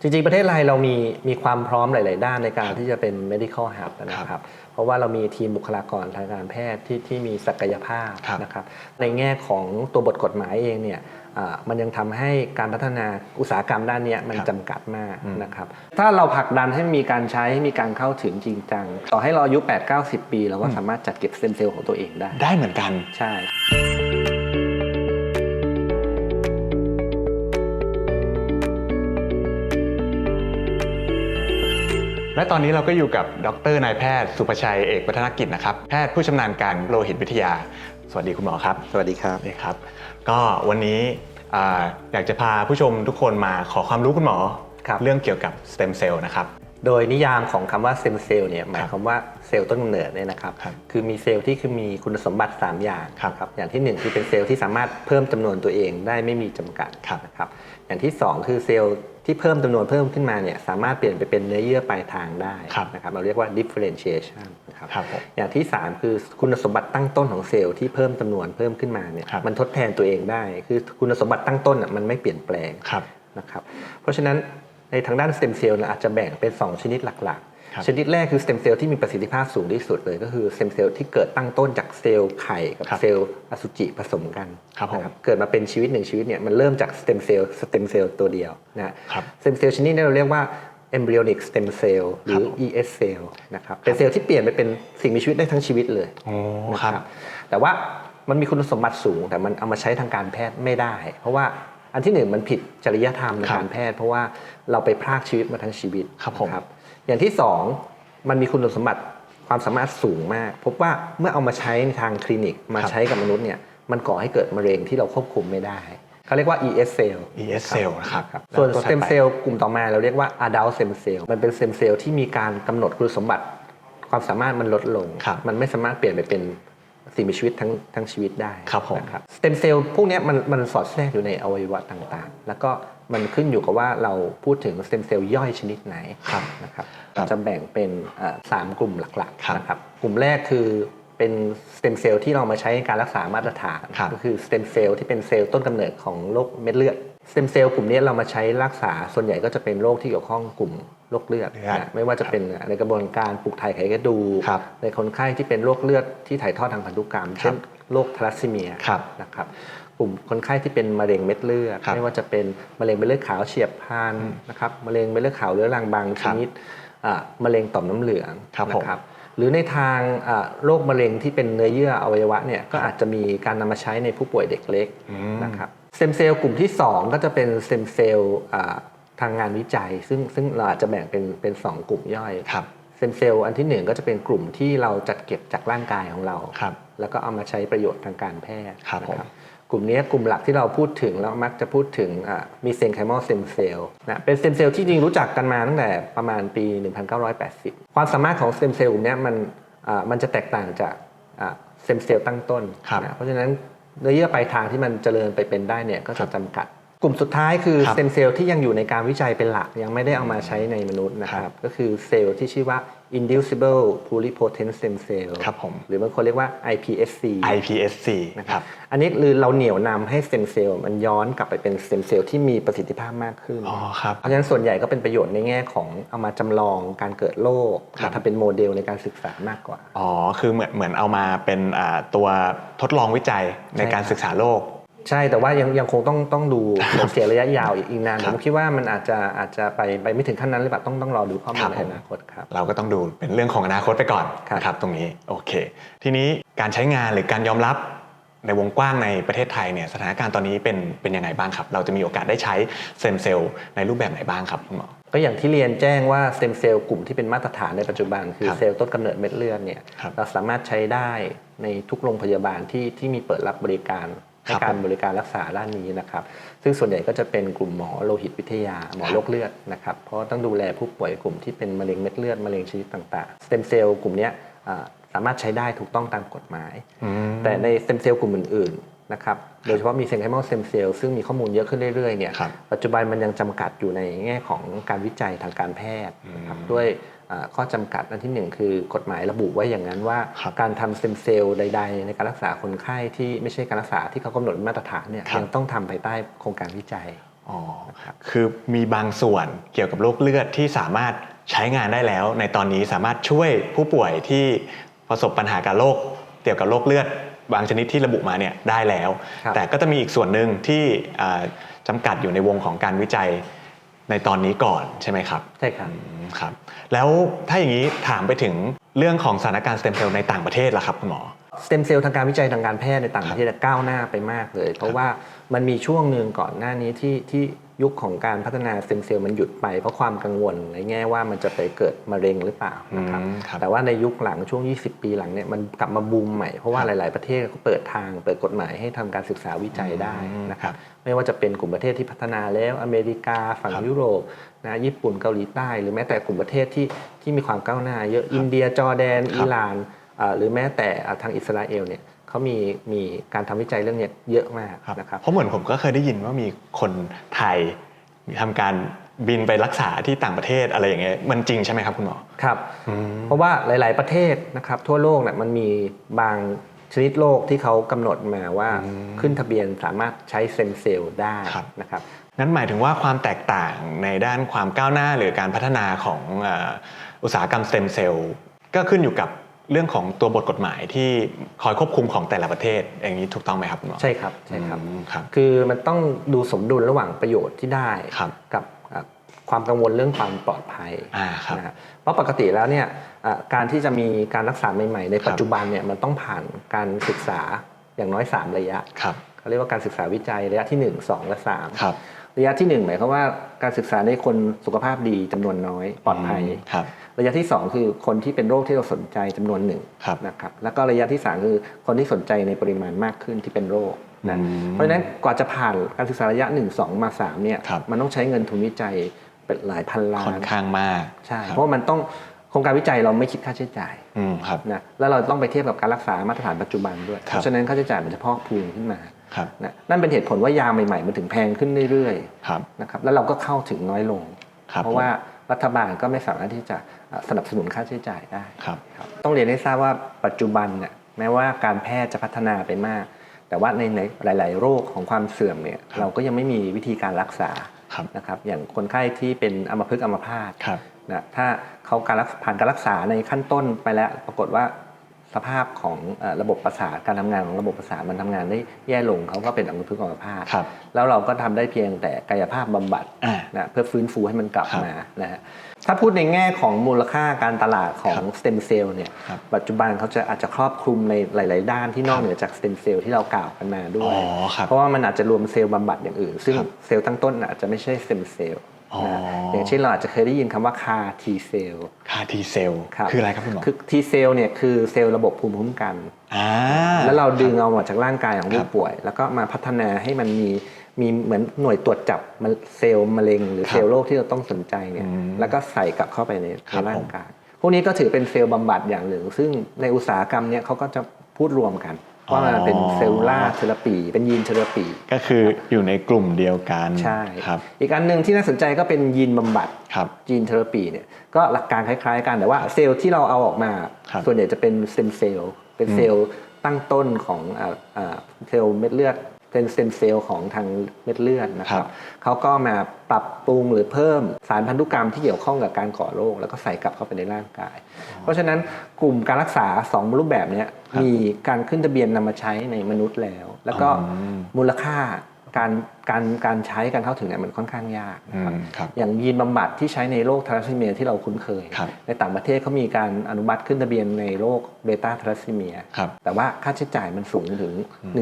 จริงๆ ประเทศไทยเรามีมีความพร้อมหลาย ๆ ด้านในการที่จะเป็น medical hub นะครับ เพราะว่าเรามีทีมบุคลากรทางการแพทย์ที่ที่มีศักยภาพครับนะครับ ในแง่ของตัวบทกฎหมายเองเนี่ยอ่ามันยังทำให้การพัฒนาอุตสาหกรรมด้านเนี้ยมันครับจำกัดมากอืมนะครับ ถ้าเราผลักดันให้มีการใช้ให้มีการเข้าถึงจริงจัง ต่อให้เราอายุ 8-90 ปี เราก็สามารถจัดเก็บสเต็มเซลล์ของตัวเองได้ ได้เหมือนกัน ใช่ และตอนนี้เราก็อยู่กับดรนายแพทย์สุภชัยเอกวัฒนกิจนะครับแพทย์ผู้ชำนาญการโลหิตวิทยา สวัสดีคุณหมอครับ สวัสดีครับนี่ครับ ก็วันนี้อ่าอยากจะพาผู้ชมทุกคนมาขอความรู้คุณหมอครับเรื่องเกี่ยวกับสเต็มเซลล์นะครับโดยนิยามของคำว่าเซมเซลล์เนี่ยหมายความว่าเซลล์ต้นกำเนิดเนี่ยนะครับครับคือมีเซลล์ที่คือมีคุณสมบัติ 3 อย่างครับครับอย่างทีหนึ่1 คือเป็นเซลล์ที่สามารถเพิ่มจำนวนตัวเองได้ไม่มีจำกัดครับนะครับอย่างที่ 2 คือเซลล์ ที่เพิ่มจำนวนเพิ่มขึ้นมาเนี่ยสามารถเปลี่ยนไปเป็นเนื้อเยื่อปลายทางได้ครับนะครับเราเรียกว่า differentiation นะครับครับผมอย่างที่ 3 คือคุณสมบัติตั้งต้นของเซลล์ที่เพิ่มจำนวนเพิ่มขึ้นมาเนี่ยครับมันทดแทนตัวเองได้ คือคุณสมบัติตั้งต้นน่ะมันไม่เปลี่ยนแปลงครับนะครับเพราะฉะนั้นในทางด้านสเต็มเซลล์เนี่ยอาจจะแบ่งเป็น 2 ชนิดหลักครับๆ ชนิดแรกคือสเต็มเซลล์ที่มีประสิทธิภาพสูงที่สุดเลย ก็คือสเต็มเซลล์ที่เกิดตั้งต้นจากเซลล์ไข่กับครับเซลล์อสุจิผสมกันครับผมนะเกิดมาเป็นชีวิตหนึ่งชีวิตเนี่ยมันเริ่มจากสเต็มเซลล์สเต็มเซลล์ตัวเดียวนะฮะครับสเต็มเซลล์ชนิดนี้เราเรียกว่า embryonic stem cell หรือ ES cell นะครับเป็นเซลล์ที่เปลี่ยนไปเป็นสิ่งมีชีวิตได้ทั้งชีวิตเลยโอ้นะครับแต่ว่ามันมีคุณสมบัติสูงแต่มันเอามาใช้ทางการแพทย์ไม่ได้ เพราะว่าอันที่หนึ่งมันผิดจริยธรรมในครับการแพทย์ เพราะว่าเราไปพรากชีวิตมาทั้งชีวิตครับผมนะ อย่างที่สองมันมีคุณสมบัติความสามารถสูงมาก พบว่าเมื่อเอามาใช้ในทางคลินิกมาใช้กับมนุษย์เนี่ยมันก่อให้เกิดมะเร็งที่เราควบคุมไม่ได้ เขาเรียกว่า ES cell ES cell นะครับครับส่วนแล้วตัวสเต็มถัดไปเซลล์กลุ่มต่อมาเราเรียกว่า adult stem cell มันเป็นสเต็มเซลล์ที่มีการกำหนดคุณสมบัติ ความสามารถมันลดลงครับมันไม่สามารถเปลี่ยนไปเป็นสิ่งมีชีวิตทั้งทั้งชีวิตได้ครับผมนะครับสเต็มเซลล์พวกเนี้ยมันมันสอดแทรกอยู่ในอวัยวะต่างๆ แล้วก็ มันขึ้นอยู่กับว่าเราพูดถึงสเต็มเซลล์ย่อยชนิดไหนครับนะครับครับจะแบ่งเป็นเอ่อสามกลุ่มหลักครับๆนะครับกลุ่มแรกคือเป็นสเต็มเซลล์ที่เรามาใช้ในการรักษามาตรฐานครับก็คือสเต็มเซลล์ที่เป็นเซลล์ต้นกำเนิดของโรคเม็ดเลือดสเต็มเซลล์กลุ่มนี้เรามาใช้รักษาส่วนใหญ่ก็จะเป็นโรคที่เกี่ยวข้องกลุ่มโรคเลือดเลือดนะไม่ว่าจะเป็นในกระบวนการปลูกถ่ายไขกระดูกครับในคนไข้ที่เป็นโรคเลือดที่ถ่ายทอดทางพันธุกรรม เช่นโรคทาลัสซีเมียครับนะครับ กลุ่มคนไข้ที่เป็นมะเร็งเม็ดเลือดครับไม่ว่าจะเป็นมะเร็งเม็ดเลือดขาวเฉียบพลันนะครับมะเร็งเม็ดเลือดขาวเรื้อรังบางชครับนิดอ่ามะเร็งต่อมน้ำเหลืองครับผมนะครับหรือในทางอ่าโรคมะเร็งที่เป็นเนื้อเยื่ออวัยวะเนี่ยก็อาจจะมีการนำมาใช้ในผู้ป่วยเด็กเล็กอืมนะครับสเต็มเซลล์กลุ่มที่ 2 ก็จะเป็นสเต็มเซลล์อ่าทางงานวิจัย ซึ่งซึ่งเราอาจจะแบ่งเป็นเป็นสองกลุ่มย่อยครับสเต็มเซลล์อันที่หนึ่งก็จะเป็นกลุ่มที่เราจัดเก็บจากร่างกายของเราครับแล้วก็เอามาใช้ประโยชน์ทางการแพทย์ครับนะผม กลุ่มนี้กลุ่มหลักที่เราพูดถึงแล้วมักจะพูดถึงมีเซนไคมอลเซมเซลล์นะเป็นเซมเซลล์ที่จริงรู้จักกันมาตั้งแต่ประมาณปี 1980 ความสามารถของเซมเซลล์กลุ่มเนี้ยมันอ่ามันจะแตกต่างจากเซมเซลล์ตั้งต้นครับนะเพราะฉะนั้นเนื้อเยื่อปลายทางที่มันเจริญไปเป็นได้เนี่ยก็ครัจะบจำกัด กลุ่มสุดท้ายคือครับเซมเซลล์ที่ยังอยู่ในการวิจัยเป็นหลัก ยังไม่ได้เอามาใช้ในมนุษย์นะคครัรับบก็คือเซลล์ที่ชื่อว่า inducible pluripotent stem cell ครับผมหรือบางคนเรียกว่า iPSC iPSC นะคครัรับบอันนี้คือเราเหนี่ยวนำให้สเต็มเซลล์มันย้อนกลับไปเป็นสเต็มเซลล์ที่มีประสิทธิภาพมากขึ้นอ๋อครับเพราะฉะนั้นส่วนใหญ่ก็เป็นประโยชน์ในแง่ของเอามาจำลองการเกิดโรคครับมาทำเป็นโมเดลในการศึกษามากกว่าอ๋อคือเหมือนเหมือนเอามาเป็นอ่าตัวทดลองวิจัยในการใช่ครับศึกษาโรค ใช่แต่ว่ายังยังคงต้องต้องดูผลเสียระยะยาวอีกอีกนานคผรับมคิดว่ามันอาจจะอาจจะไปไปไม่ถึงขั้นนั้นหรือเปล่าต้องต้องรอดูข้อมูครัลบในผมอนาคตครับเราก็ต้องดูเป็นเรื่องของอนาคตไปก่อนครับนะครับตรงนี้โอเค ทีนี้การใช้งานหรือการยอมรับในวงกว้างในประเทศไทยเนี่ยสถานการณ์ตอนนี้เป็นเป็นยังไงบ้างครับ เราจะมีโอกาสได้ใช้เซมเซลล์ในรูปแบบไหนบ้างครับคุณหมอก็อย่างที่เรียนแจ้งว่าสเต็มเซลล์กลุ่มที่เป็นมาตรฐานในปัจจุบัน คือครับเซลล์ต้นกำเนิดเม็ดเลือดเนี่ยครับเราสามารถใช้ได้ในทุกโรงพยาบาลที่ที่มีเปิดรับบริการครั ให้บการบริการรักษาด้านนี้นะครับ ซึ่งส่วนใหญ่ก็จะเป็นกลุ่มหมอโลหิตวิทยา หมอครับโรคเลือดนะครับ เพราะต้องดูแลผู้ป่วยกลุ่มที่เป็นมะเร็งเม็ดเลือดมะเร็งชนิดต่างๆสเต็มเซลล์กลุ่มเนี้ยอ่าสามารถใช้ได้ถูกต้องตามกฎหมายอืมแต่ในสเต็มเซลล์กลุ่มอื่นๆนะครับ โดยเฉพาะมีเซนไคมอลสเต็มเซลล์ซึ่งมีข้อมูลเยอะขึ้นเรื่อยๆเนี่ยครับปัจจุบันมันยังจำกัดอยู่ในแง่ของการวิจัยทางการแพทย์นะครับด้วยอ่า ข้อจำกัดอันที่หนึ่งคือกฎหมายระบุไว้อย่างนั้นว่าครับการทำสเต็มเซลล์ใด ๆ ในการรักษาคนไข้ที่ไม่ใช่การรักษาที่เขากำหนดมาตรฐานเนี่ยครับยังต้องทำภายใต้โครงการวิจัยอ๋อคือมีบางส่วนเกี่ยวกับโรคเลือดที่สามารถใช้งานได้แล้ว ในตอนนี้สามารถช่วยผู้ป่วยที่ประสบปัญหากับโรคเกี่ยวกับโรคเลือดบางชนิดที่ระบุมาเนี่ยได้แล้วครับแต่ก็จะมีอีกส่วนหนึ่งที่อ่าจำกัดอยู่ในวงของการวิจัย ในตอนนี้ก่อนใช่ไหมครับใช่ครับอืมครับ แล้วถ้าอย่างนี้ถามไปถึงเรื่องของสถานการณ์สเต็มเซลล์ในต่างประเทศล่ะครับคุณหมอสเต็มเซลล์ทางการวิจัยทางการแพทย์ในต่างประเทศก้าวหน้าไปมากเลย เพราะว่ามันมีช่วงหนึ่งก่อนหน้านี้ที่ที่ ยุคของการพัฒนาสเต็มเซลล์มันหยุดไปเพราะความกังวลในแง่ว่ามันจะไปเกิดมะเร็งหรือเปล่านะครับอืมครับแต่ว่าในยุคหลังช่วง 20 ปีหลังเนี่ยมันกลับมาบูมใหม่เพราะว่าครับหลาย ๆ ประเทศเขาเปิดทาง เปิดกฎหมายให้ทำการศึกษาวิจัยได้นะครับครับไม่ว่าจะเป็นกลุ่มประเทศที่พัฒนาแล้วอเมริกาฝั่งครับยุโรปนะญี่ปุ่นเกาหลีใต้ หรือแม้แต่กลุ่มประเทศที่ที่มีความก้าวหน้า เยอะอินเดียจอร์แดนครับอิหร่านอ่าหรือแม้แต่อ่าทางอิสราเอลเนี่ย เขามีมีการทำวิจัยเรื่องเนี้ยเยอะมากครับนะครับเพราะเหมือนผมก็เคยได้ยินว่ามีคนไทยทำการบินไปรักษาที่ต่างประเทศอะไรอย่างเงี้ยมันจริงใช่ไหมครับคุณหมอครับ เพราะว่าหลาย ๆประเทศนะครับทั่วโลกเนี่ยมันมีบางชนิดโรคที่เขากำหนดมาว่าขึ้นทะเบียนสามารถใช้เซมเซลล์ได้ครับนะครับงั้นหมายถึงว่าความแตกต่างในด้านความก้าวหน้าหรือการพัฒนาของเอ่ออุตสาหกรรมสเต็มเซลล์ก็ขึ้นอยู่กับ เรื่องของตัวบทกฎหมายที่คอยควบคุมของแต่ละประเทศ อย่างนี้ถูกต้องไหมครับคุณหมอใช่ครับใช่ครับ อืมครับ คือมันต้องดูสมดุลระหว่างประโยชน์ที่ได้ครับ กับอะความกังวลเรื่องความปลอดภัยอ่าครับ นะฮะเพราะปกติแล้วเนี่ยอะการที่จะมีการรักษาใหม่ๆ ในปัจจุบันเนี่ยมันต้องผ่านการศึกษาอย่างน้อย 3 ระยะครับเขาเรียกว่าการศึกษาวิจัยระยะที่ 1 2 และ 3 ครับ ระยะที่ 1 หมายความว่าการศึกษาในคนสุขภาพดีจำนวนน้อยปลอดภัยครับระยะที่ 2 คือคนที่เป็นโรคที่เราสนใจจำนวนหนึ่งครับนะครับแล้วก็ระยะที่ 3 คือคนที่สนใจในปริมาณมากขึ้นที่เป็นโรคนะอืมเพราะฉะนั้นกว่าจะผ่านการศึกษาระยะ 1 2 มา 3เนี่ยครับมันต้องใช้เงินทุนวิจัยเป็นหลายพันล้าค่อนนข้างมากใช่ครับเพราะว่ามันต้องโครงการวิจัยเราไม่คิดค่าใช้จ่ายอืมครับนะแล้วเราต้องไปเทียบกับการรักษามาตรฐานปัจจุบันด้วยครับเพราะฉะนั้นค่าใช้จ่ายมันจะพอกพูนขึ้นมาครับ นะนั่นเป็นเหตุผลว่ายาใหม่ๆมันถึงแพงขึ้นเรื่อยๆครับนะครับแล้วเราก็เข้าถึงน้อยลงครับเพราะว่ารัฐบาลก็ไม่สามารถที่จะเอ่อสนับสนุนค่าใช้จ่ายได้ครับครับต้องเรียนให้ทราบว่าปัจจุบันเนี่ยแม้ว่าการแพทย์จะพัฒนาไปมาก แต่ว่าในในหลาย ๆ โรคของความเสื่อมเนี่ยครับเราก็ยังไม่มีวิธีการรักษาครับนะครับอย่างคนไข้ที่เป็นอัมพฤกษ์อัมพาตครับนะถ้าเขาการรักผ่านการรักษาในขั้นต้นไปแล้วปรากฏว่า สภาพของเอ่อระบบประสาทการทำงานของระบบประสาทมันทำงานได้แย่ลงเขาก็เป็นอัมพฤกษ์อัมพาตครับแล้วเราก็ทำได้เพียงแต่กายภาพบำบัดอ่านะเพื่อฟื้นฟูให้มันกลับครับมานะฮะถ้าพูดในแง่ของมูลค่าการตลาดของครับสเต็มเซลล์เนี่ยครับปัจจุบันเขาจะอาจจะครอบคลุมในหลาย ๆ ด้านที่นอกครับเหนือจากสเต็มเซลล์ที่เรากล่าวกันมาด้อ๋วอยครับเพราะว่ามันอาจจะรวมเซลล์บำบัดอย่างอื่น ซึ่งครับเซลล์ตั้งต้นอาจจะไม่ใช่สเต็มเซลล์ อ๋อนะอย่างเช่นเราอาจจะเคยได้ยินคำว่า CAR T cell ค่าทีเซลครับคืออะไรครับคุณหมอคือ T cell เนี่ยคือเซลล์ระบบภูมิคุ้มกันอ่าแล้วเราดึงเอามาจากร่างกายของคผู้รับป่วย แล้วก็มาพัฒนาให้มันมีมีเหมือนหน่วยตรวจจับมันเซลล์มะเร็ง หรือครับเซลล์โรคที่เราต้องสนใจเนี่ยอืมแล้วก็ใส่กลับเข้าไปในครัในบร่างกายพวกนี้ก็ถือเป็นเซลล์บำบัดอย่างหนึ่ง ซึ่งในอุตสาหกรรมเนี่ยเขาก็จะพูดรวมกัน ว่ามันเป็นเซลลูล่าเทอราปี เป็นยีนเทอราปี ก็คืออยู่ในกลุ่มเดียวกันใช่ครับอีกอันหนึ่งที่น่าสนใจก็เป็นยีนบำบัดครับจีนเทอราปีเนี่ยก็หลักการคล้ายๆกันแต่ว่าเซลล์ที่เราเอาออกมาครับส่วนใหญ่จะเป็นสเต็มเซลล์เป็นเซลล์ตั้งต้นของอ่าอ่าเซลล์เม็ดเลือด เป็นสเต็มเซลล์ของทางเม็ดเลือดนะคครัรับบเขาก็มาปรับปรุงหรือเพิ่มสารพันธุกรรมที่เกี่ยวข้องกับการก่อโรคแล้วก็ใส่กลับเข้าไปในร่างกาย เพราะฉะนั้นกลุ่มการรักษา 2 รูปแบบเนี้ยครับมีการขึ้นทะเบียนนำมาใช้ในมนุษย์แล้ว แล้วก็อืมมูลค่า การการการใช้การเข้าถึงเนี่ยมันค่อนข้างยากอืนะครับมครับอย่างยีนบำบัดที่ใช้ในโรคทารัสซีเมียที่เราคุ้นเคยครับในต่างประเทศเขามีการอนุมัติขึ้นทะเบียนในโรคเบต้าทารัสซีเมียครับแต่ว่าค่าใช้จ่ายมันสูงถึง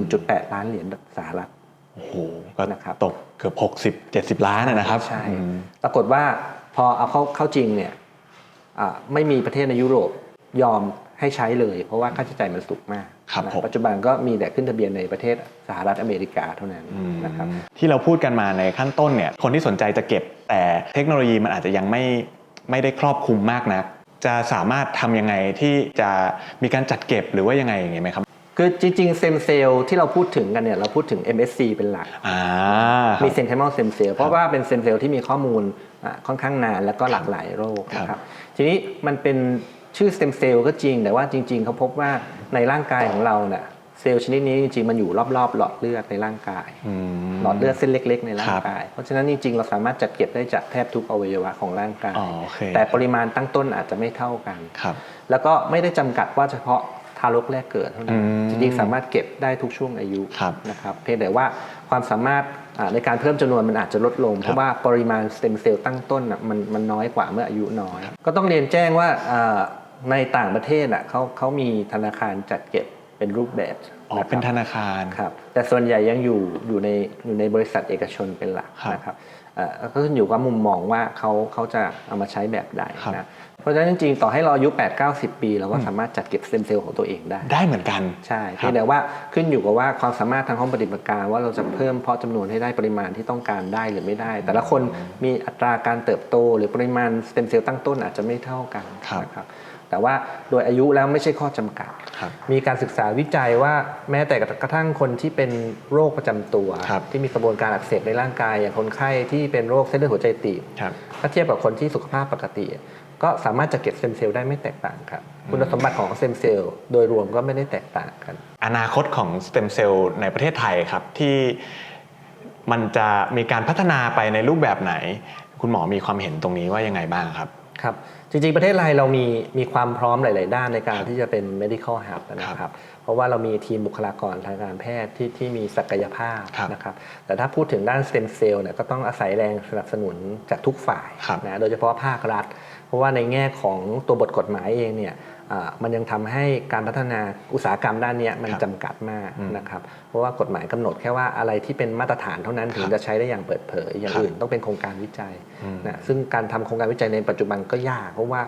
1.8 ล้านเหรียญสหรัฐโอ้โหก็นะครับตกเกือบ 60 70 ล้านอะนะครับใช่อืมปรากฏว่าพอเอาเข้าเข้าจริงเนี่ยอ่าไม่มีประเทศในยุโรปยอมให้ใช้เลย เพราะว่าค่าใช้จ่ายมันสูงมาก ครับนะผม ปัจจุบันก็มีแต่ขึ้นทะเบียนในประเทศสหรัฐอเมริกาเท่านั้นอืมนะครับที่เราพูดกันมาในขั้นต้นเนี่ยคนที่สนใจจะเก็บ แต่เทคโนโลยีมันอาจจะยังไม่ไม่ได้ครอบคลุมมากนักจะสามารถทำยังไงที่จะมีการจัดเก็บหรือว่ายังไงอย่างไงไหมครับคือจริงๆเซมเซลล์ที่เราพูดถึงกันเนี่ยเราพูดถึง MSC เป็นหลักอ่ามีมีเซนไคมอลเซมเซลล์เพราะว่าเป็นเซมเซลล์ที่มีข้อมูลอะค่อนข้างนานแล้วก็หลากหลายโรคนะคครัรับบทีนี้มันเป็น ชื่อสเต็มเซลล์ก็จริง แต่ว่าจริง ๆเขาพบว่าในร่างกายของเราเนี่ยเซลล์ชนิดนี้จริงๆมันอยู่รอบๆ หลอดเลือดในร่างกายอืมหลอดเลือดเส้นเล็ก ๆ ในร่าคงรับกาย เพราะฉะนั้นจริงๆเราสามารถจัดเก็บได้จากแทบทุกอวัยวะของร่างกายอ๋อโอเคแต่ปริมาณตั้งต้นอาจจะไม่เท่ากันครับ แล้วก็ไม่ได้จำกัดว่าเฉพาะทารกแรกเกิดเท่านั้นอืมจริงๆสามารถเก็บได้ทุกช่วงอายุครับนะครับเพียงแต่ว่าความสามารถอ่าในการเพิ่มจำนวนมันอาจจะลดลง เพราะว่าปริมาณสเต็มเซลล์ตั้งต้นน่ะมันมันน้อยกว่าเมื่ออายุน้อย ก็ต้องเรียนแจ้งว่าอ่า ในต่างประเทศอะเขาเขามีธนาคารจัดเก็บเป็นรูปแบบอ๋อนะครับเป็นธนาคารครับแต่ส่วนใหญ่ยังอยู่อยู่ในอยู่ในบริษัทเอกชนเป็นหลักครับนะครับเอ่อก็ขึ้นอยู่กับมุมมองว่าเขาเขาจะเอามาใช้แบบใดครับนะเพราะฉะนั้นจริงๆ ต่อให้เราอายุ8 9 0 ปีเราก็สามารถจัดเก็บสเต็มเซลล์ของตัวเองได้ ได้เหมือนกัน ใช่คเพีรัยบงแต่ว่าขึ้นอยู่กับว่าความสามารถทางห้องปฏิบัติการว่าเราจะเพิ่มเพาะจำนวนให้ได้ปริมาณที่ต้องการได้หรือไม่ได้ แต่ละคนมีอัตราการเติบโต หรือปริมาณสเต็มเซลล์ตั้งต้นอาจจะไม่เท่ากันครับนะครับ แต่ว่าโดยอายุแล้วไม่ใช่ข้อจำกัดครับมีการศึกษาวิจัยว่าแม้แต่กระทั่งคนที่เป็นโรคประจำตัวครับที่มีกระบวนการอักเสบในร่างกาย อย่างคนไข้ที่เป็นโรคเส้นเลือดหัวใจตีบครับถ้าเทียบกับคนที่สุขภาพปกติ ก็สามารถจะเก็บสเต็มเซลล์ได้ไม่แตกต่างครับคุณสมบัติของสเต็มเซลล์โดยรวมก็ไม่ได้แตกต่างกัน อนาคตของสเต็มเซลล์ในประเทศไทยครับที่มันจะมีการพัฒนาไปในรูปแบบไหน คุณหมอมีความเห็นตรงนี้ว่ายังไงบ้างครับ ครับจริงๆ ประเทศไทยเรามีมีความพร้อมหลาย ๆ ด้านในการที่จะเป็น medical hub นะครับเพราะว่าเรามีทีมบุคลากรทางการแพทย์ที่ที่มีศักยภาพครับนะครับแต่ถ้าพูดถึงด้าน stem cell เนี่ยก็ต้องอาศัยแรงสนับสนุนจากทุกฝ่ายครับนะโดยเฉพาะภาครัฐ เพราะว่าในแง่ของตัวบทกฎหมายเองเนี่ยอ่า มันยังทำให้การพัฒนาอุตสาหกรรมด้านเนี้ยมันครับจำกัดมากอืมนะครับ เพราะว่ากฎหมายกำหนดแค่ว่าอะไรที่เป็นมาตรฐานเท่านั้นถึงครับจะใช้ได้อย่างเปิดเผย อย่างครับอื่นต้องเป็นโครงการวิจัยอืมนะซึ่งการทำโครงการวิจัยในปัจจุบันก็ยาก เพราะว่า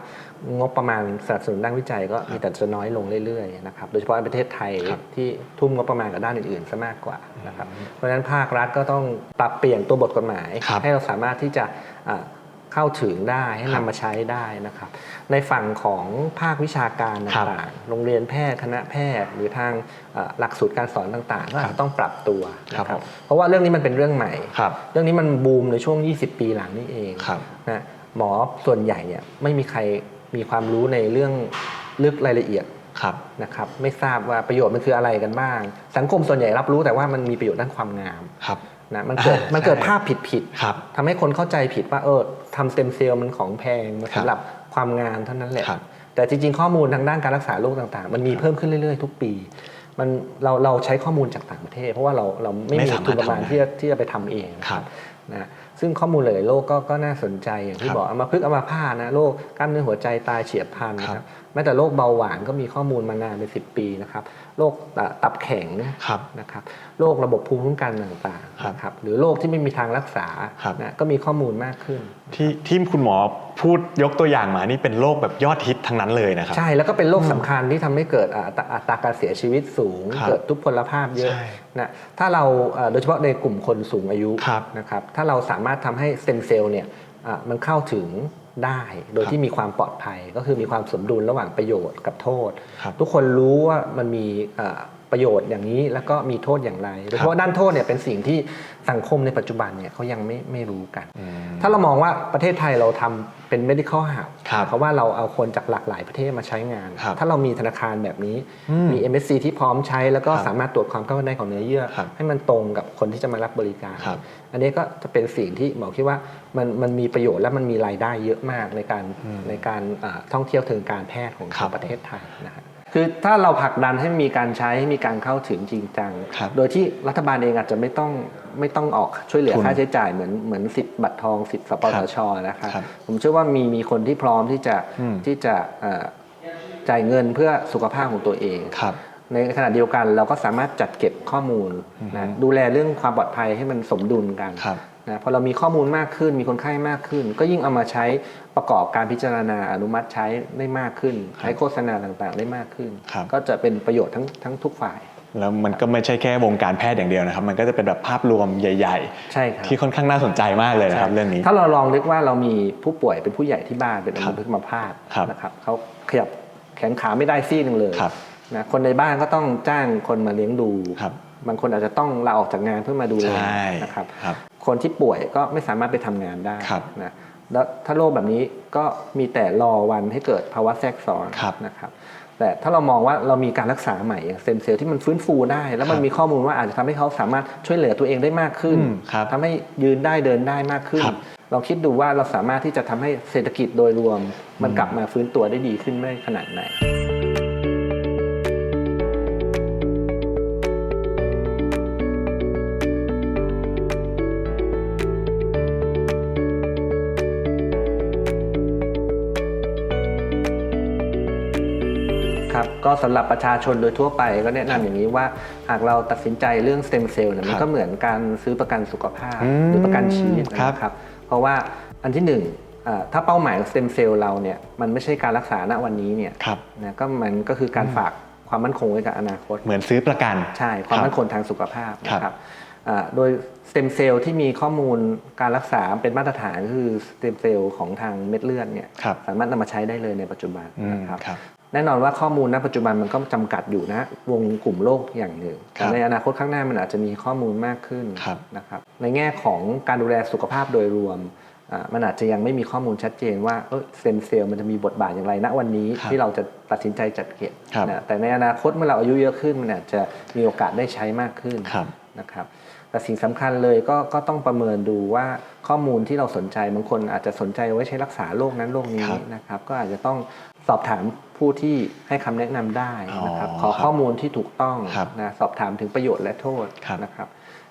งบประมาณสนับสนุนด้านวิจัยก็มีแต่จะน้อยลงเรื่อยๆนะครับโดยเฉพาะในประเทศไทยครับที่ทุ่มงบประมาณกับด้านอื่นๆซะมากกว่านะครับเพราะฉะนั้นภาครัฐก็ต้องปรับเปลี่ยนตัวบทกฎหมายครับให้เราสามารถที่จะอ่า เข้าถึงได้ให้ครันำบมาใช้ได้นะครับ ในฝั่งของภาควิชาการครับต่างๆ โรงเรียนแพทย์คณะแพทย์หรือทางเอ่อหลักสูตรการสอนต่างๆ ก็อาจครับจะต้องปรับตัวนะคครัรับบผมเพราะว่าเรื่องนี้มันเป็นเรื่องใหม่ครับเรื่องนี้มันบูมในช่วง 20 ปีหลังนี่เองครับนะหมอส่วนใหญ่เนี่ยไม่มีใครมีความรู้ในเรื่องลึกรายละเอียดครับนะครับไม่ทราบว่าประโยชน์มันคืออะไรกันบ้าง สังคมส่วนใหญ่รับรู้แต่ว่ามันมีประโยชน์ด้านความงามครับ นะมันเกิดอ่ามันเกิดใช่ภาพผิดผิดๆครับทำให้คนเข้าใจผิดว่าเออทำสเต็มเซลล์มันของแพงมาครับสำหรับความงามเท่านั้นแหละครับแต่จริงๆ ข้อมูลทางด้านการรักษาโรคต่างๆ มันมีเพิ่มขึ้นเรื่อยๆ ทุกปี มันเราเราใช้ข้อมูลจากต่างประเทศ เพราะว่าเราเราไม่ไม่มีสามารถทุนประมาณทำได้ที่จะที่จะไปทำเองครับนะซึ่งข้อมูลหลายๆโรคก็ก็น่าสนใจอย่างที่ครับบอกเอามาพึกษ์เอามาพาตนะโรคกล้ามเนื้อหัวใจตายเฉียบพลันนะคครัรับบแม้แต่โรคเบาหวานก็มีข้อมูลมานานเป็นสิปีนะครับโรคอ่าตับแข็งครับนะครับโรคระบบภูมิคุ้มกันต่างครับๆนะครับหรือโรคที่ไม่มีทางรักษาครับนะก็มีข้อมูลมากขึ้น ที่ที่คุณหมอพูดยกตัวอย่างมานี่เป็นโรคแบบยอดฮิตทั้งนั้นเลยนะครับใช่แล้วก็เป็นโรคสำคัญที่ทำให้เกิดอ่าอัตราอัตราการเสียชีวิตสูงครับเกิดทุพพลภาพเยอะใช่นะถ้าเราเอ่อโดยเฉพาะในกลุ่มคนสูงอายุครับนะครับถ้าเราสามารถทำให้สเต็มเซลล์เนี่ยอะมันเข้าถึง ได้โดยครับที่มีความปลอดภัยก็คือมีความสมดุลระหว่างประโยชน์กับโทษครับทุกคนรู้ว่ามันมีเอ่อ ประโยชน์อย่างนี้แล้วก็มีโทษอย่างไรโดยเฉพาะด้านโทษเนี่ยเป็นสิ่งที่สังคมในปัจจุบันเนี่ยเขายังไม่ไม่รู้กันอืมถ้าเรามองว่าประเทศไทยเราทำเป็น medical hub ครับเพราะว่าเราเอาคนจากหลากหลายประเทศมาใช้งานครับถ้าเรามีธนาคารแบบนี้อืมมี MSC ที่พร้อมใช้แล้วก็ครับสามารถตรวจความก้าวหน้าของเนื้อเยื่อครับให้มันตรงกับคนที่จะมารับบริการครับอันนี้ก็จะเป็นสิ่งที่หมอคิดว่ามันมันมีประโยชน์และมันมีรายได้เยอะมากในการอืมในการอ่าท่องเที่ยวเทิงการแพทย์ของครับประเทศไทยนะฮะ คือถ้าเราผลักดันให้มีการใช้ให้มีการเข้าถึงจริงจังครับโดยที่รัฐบาลเองอาจจะไม่ต้องไม่ต้องออกช่วยเหลือทุนค่าใช้จ่ายเหมือนเหมือนสิทธิ์บัตรทองสิทธิ์สปสชนะครับครับผมเชื่อว่ามีมีคนที่พร้อมที่จะอืมที่จะเอ่อจ่ายเงินเพื่อสุขภาพของตัวเองครับในขณะเดียวกันเราก็สามารถจัดเก็บข้อมูลอือฮึนะดูแลเรื่องความปลอดภัยให้มันสมดุลกันครับ นะพอเรามีข้อมูลมากขึ้น มีคนไข้มากขึ้น ก็ยิ่งเอามาใช้ประกอบการพิจารณาอนุมัติใช้ได้มากขึ้น ใช้โฆษณาต่างๆ ได้มากขึ้น ครับ ก็จะเป็นประโยชน์ทั้งทั้งทุกฝ่าย แล้วมันก็ไม่ใช่แค่วงการแพทย์อย่างเดียวนะครับ มันก็จะเป็นแบบภาพรวมใหญ่ ใช่ครับ ๆ ที่ค่อนข้างน่าสนใจมากเลยนะครับใช่เรื่องนี้ ถ้าเราลองนึกว่าเรามีผู้ป่วยเป็นผู้ใหญ่ที่บ้านเป็นอัครัมบพฤกษ์อัมาพาตครับนะครับเขาขยับแขนขาไม่ได้ซี่หนึ่งเลยครับนะคนในบ้านก็ต้องจ้างคนมาเลี้ยงดูครับ บางคนอาจจะต้องลาออกจากงานเพื่อมาดูแลใช่นะครับครับคนที่ป่วยก็ไม่สามารถไปทำงานได้ครับนะแล้วถ้าโรคแบบนี้ก็มีแต่รอวันให้เกิดภาวะแทรกซ้อนครับนะครับแต่ถ้าเรามองว่าเรามีการรักษาใหม่อย่างเซมเซลล์ที่มันฟื้นฟูได้ แล้วมันครับมีข้อมูลว่าอาจจะทำให้เขาสามารถช่วยเหลือตัวเองได้มากขึ้นอืมครับทำให้ยืนได้เดินได้มากขึ้นครับเราคิดดูว่าเราสามารถที่จะทำให้เศรษฐกิจโดยรวม มันกลับมาฟื้นตัวได้ดีขึ้นได้ขนาดไหน ก็สำหรับประชาชนโดยทั่วไปก็แนะนำอย่างนี้ว่าหากเราตัดสินใจเรื่องสเต็มเซลล์เนี่ยมันครับก็เหมือนการซื้อประกันสุขภาพอืมหรือประกันชีวิตครับนะครับเพราะว่าอันที่หนึ่งอ่าถ้าเป้าหมายของสเต็มเซลล์เราเนี่ยมันไม่ใช่การรักษาณวันนี้เนี่ยครับนะก็มันก็คือการฝากความมั่นคงไว้กับอนาคต เหมือนซื้อประกัน ใช่ความครับมั่นคงทางสุขภาพนะคครัรับบอ่าโดยสเต็มเซลล์ที่มีข้อมูลการรักษาเป็นมาตรฐานก็คือสเต็มเซลล์ของทางเม็ดเลือดเนี่ยครับสามารถนำมาใช้ได้เลยในปัจจุบันอืมนะครับครับ แน่นอนว่าข้อมูลณปัจจุบันมันก็จำกัดอยู่นะ วงกลุ่มโรคอย่างหนึ่งครัแต่บในอนาคตข้างหน้ามันอาจจะมีข้อมูลมากขึ้นครับนะครับในแง่ของการดูแลสุขภาพโดยรวมอ่ามันอาจจะยังไม่มีข้อมูลชัดเจนว่าเออเซมเซลล์มันจะมีบทบาทอย่างไรณวันนี้ครับที่เราจะตัดสินใจจัดเก็บครับนะแต่ในอนาคตเมื่อเราอายุเยอะขึ้นมันอาจจะมีโอกาสได้ใช้มากขึ้นครับนะครับแต่สิ่งสำคัญเลยก็ก็ต้องประเมินดูว่าข้อมูลที่เราสนใจบางคนอาจจะสนใจไว้ใช้รักษาโรคนั้นโรคนี้ครับนะครับก็อาจจะต้อง สอบถามผู้ที่ให้คำแนะนำได้นะครับอ๋อขอครับข้อมูลที่ถูกต้องครับนะสอบถามถึงประโยชน์และโทษครับนะครับ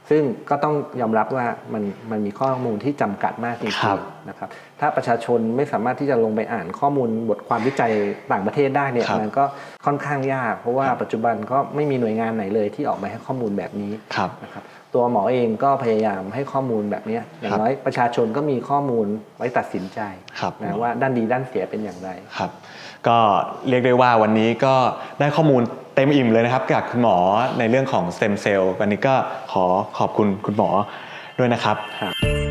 ซึ่งก็ต้องยอมรับว่ามันมันมีข้อมูลที่จำกัดมากจริครังบๆนะครับถ้าประชาชนไม่สามารถที่จะลงไปอ่านข้อมูลบทความวิจัยต่างประเทศได้เนี่ยครับมันก็ค่อนข้างยาก เพราะว่าปัจจุบันก็ไม่มีหน่วยงานไหนเลยที่ออกมาให้ข้อมูลแบบนี้ครับนะครับตัวหมอเองก็พยายามให้ข้อมูลแบบเนี้ยอย่างน้อยประชาชนก็มีข้อมูลไว้ตัดสินใจครับนะว่าด้านดีด้านเสียเป็นอย่างไรครับ ก็เรียกได้ว่าวันนี้ก็ได้ข้อมูล เต็มอิ่มเลยนะครับกับคุณหมอในเรื่องของสเต็มเซลล์วันนี้ก็ขอขอบคุณคุณหมอด้วยนะครับครับ